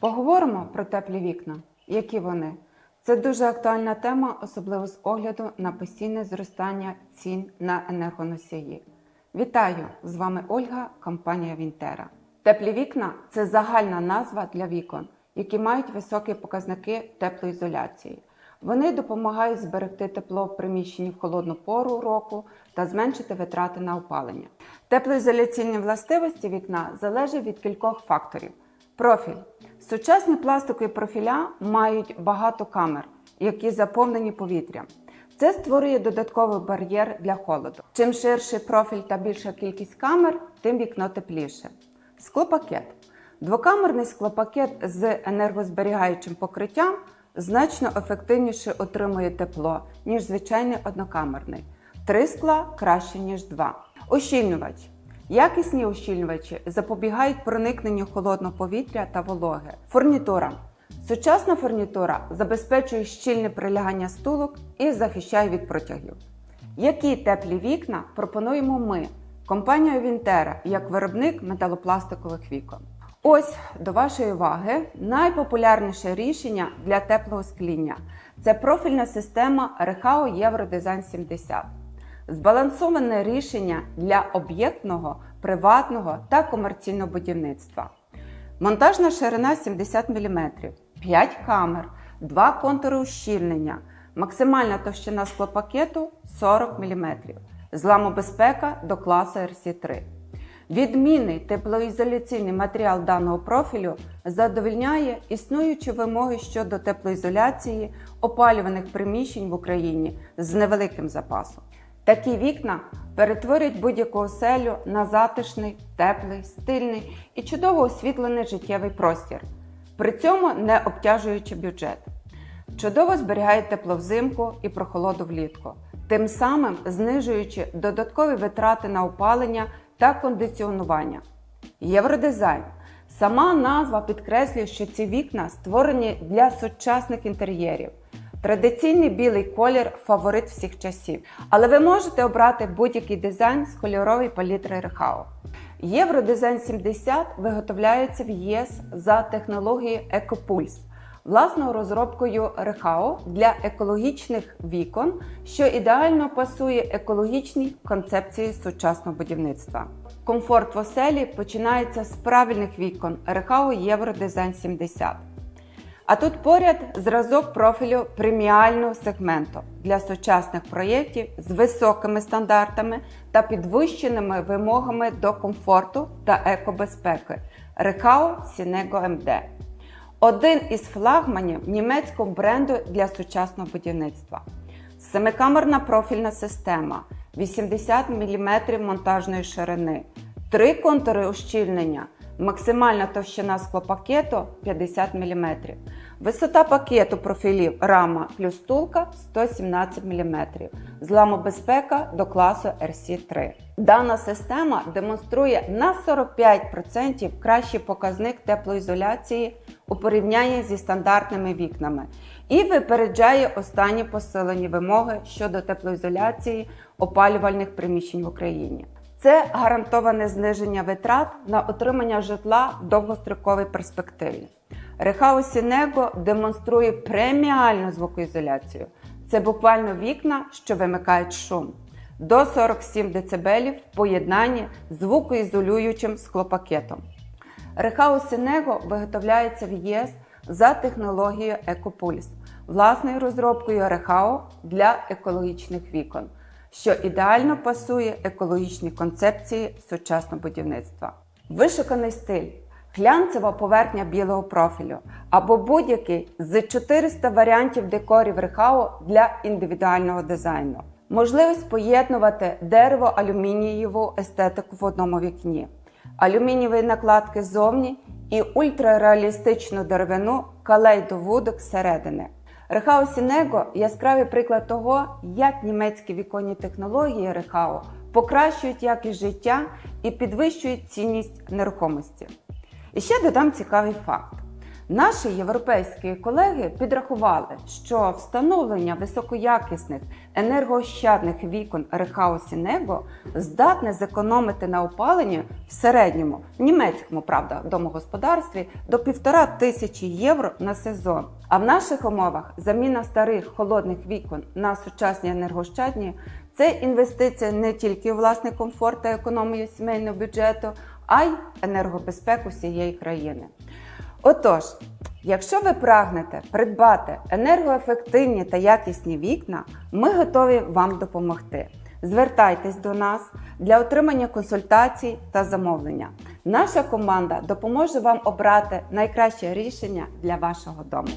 Поговоримо про теплі вікна. Які вони? Це дуже актуальна тема, особливо з огляду на постійне зростання цін на енергоносії. Вітаю! З вами Ольга, компанія Вінтера. Теплі вікна це загальна назва для вікон, які мають високі показники теплоізоляції. Вони допомагають зберегти тепло в приміщенні в холодну пору року та зменшити витрати на опалення. Теплоізоляційні властивості вікна залежать від кількох факторів. Профіль. Сучасні пластикові профіля мають багато камер, які заповнені повітрям. Це створює додатковий бар'єр для холоду. Чим ширший профіль та більша кількість камер, тим вікно тепліше. Склопакет. Двокамерний склопакет з енергозберігаючим покриттям значно ефективніше отримує тепло, ніж звичайний однокамерний. Три скла краще, ніж два. Ощільнювач. Якісні ощільнювачі запобігають проникненню холодного повітря та вологи. Фурнітура. Сучасна фурнітура забезпечує щільне прилягання стулок і захищає від протягів. Які теплі вікна пропонуємо ми, компанія Вінтера, як виробник металопластикових вікон? Ось до вашої уваги найпопулярніше рішення для теплого скління це профільна система Рехао Євродизайн 70. Збалансоване рішення для об'єктного, приватного та комерційного будівництва. Монтажна ширина 70 мм, 5 камер, 2 контури ущільнення, максимальна товщина склопакету 40 мм, зламобезпека до класу RC3. Відмінний теплоізоляційний матеріал даного профілю задовольняє існуючі вимоги щодо теплоізоляції опалюваних приміщень в Україні з невеликим запасом. Такі вікна перетворюють будь-яку оселю на затишний, теплий, стильний і чудово освітлений життєвий простір, при цьому не обтяжуючи бюджет. Чудово зберігають тепло взимку і прохолоду влітку, тим самим знижуючи додаткові витрати на опалення та кондиціонування. Євродизайн. Сама назва підкреслює, що ці вікна створені для сучасних інтер'єрів. Традиційний білий колір фаворит всіх часів, але ви можете обрати будь-який дизайн з кольорової палітри Рехао. Євродизайн 70 виготовляється в ЄС за технологією Екопульс, власною розробкою Рехао для екологічних вікон, що ідеально пасує екологічній концепції сучасного будівництва. Комфорт в оселі починається з правильних вікон Рехао Євродизайн 70. А тут поряд зразок профілю преміального сегменту для сучасних проєктів з високими стандартами та підвищеними вимогами до комфорту та екобезпеки Рехао Сінего МД. Один із флагманів німецького бренду для сучасного будівництва. Семикамерна профільна система 80 мм монтажної ширини, три контури ущільнення, максимальна товщина склопакету 50 мм. Висота пакету профілів рама плюс стулка 117 мм. Зламобезпека до класу RC3. Дана система демонструє на 45% кращий показник теплоізоляції у порівнянні зі стандартними вікнами і випереджає останні посилені вимоги щодо теплоізоляції опалювальних приміщень в Україні. Це гарантоване зниження витрат на отримання житла в довгостроковій перспективі. Рехао Сінего демонструє преміальну звукоізоляцію. Це буквально вікна, що вимикають шум до 47 дБ в поєднанні з звукоізолюючим склопакетом. Рехао Сінего виготовляється в ЄС за технологією Екопульс, власною розробкою Рехао для екологічних вікон, що ідеально пасує екологічній концепції сучасного будівництва. Вишуканий стиль. Глянцева поверхня білого профілю або будь-який з 400 варіантів декорів Рехао для індивідуального дизайну. Можливість поєднувати дерево-алюмінієву естетику в одному вікні, алюмінієві накладки ззовні і ультрареалістичну деревину калейдовудок зсередини. Рехао Сінего яскравий приклад того, як німецькі віконні технології Рехао покращують якість життя і підвищують цінність нерухомості. І ще додам цікавий факт: Наші європейські колеги підрахували, що встановлення високоякісних енергоощадних вікон Рехаус Сінего здатне зекономити на опаленні в середньому в німецькому правда домогосподарстві до півтора тисячі євро на сезон. А в наших умовах заміна старих холодних вікон на сучасні енергоощадні це інвестиція не тільки у власний комфорт та економію сімейного бюджету, а й енергобезпеку всієї країни. Отож, якщо ви прагнете придбати енергоефективні та якісні вікна, ми готові вам допомогти. Звертайтесь до нас для отримання консультацій та замовлення. Наша команда допоможе вам обрати найкраще рішення для вашого дому.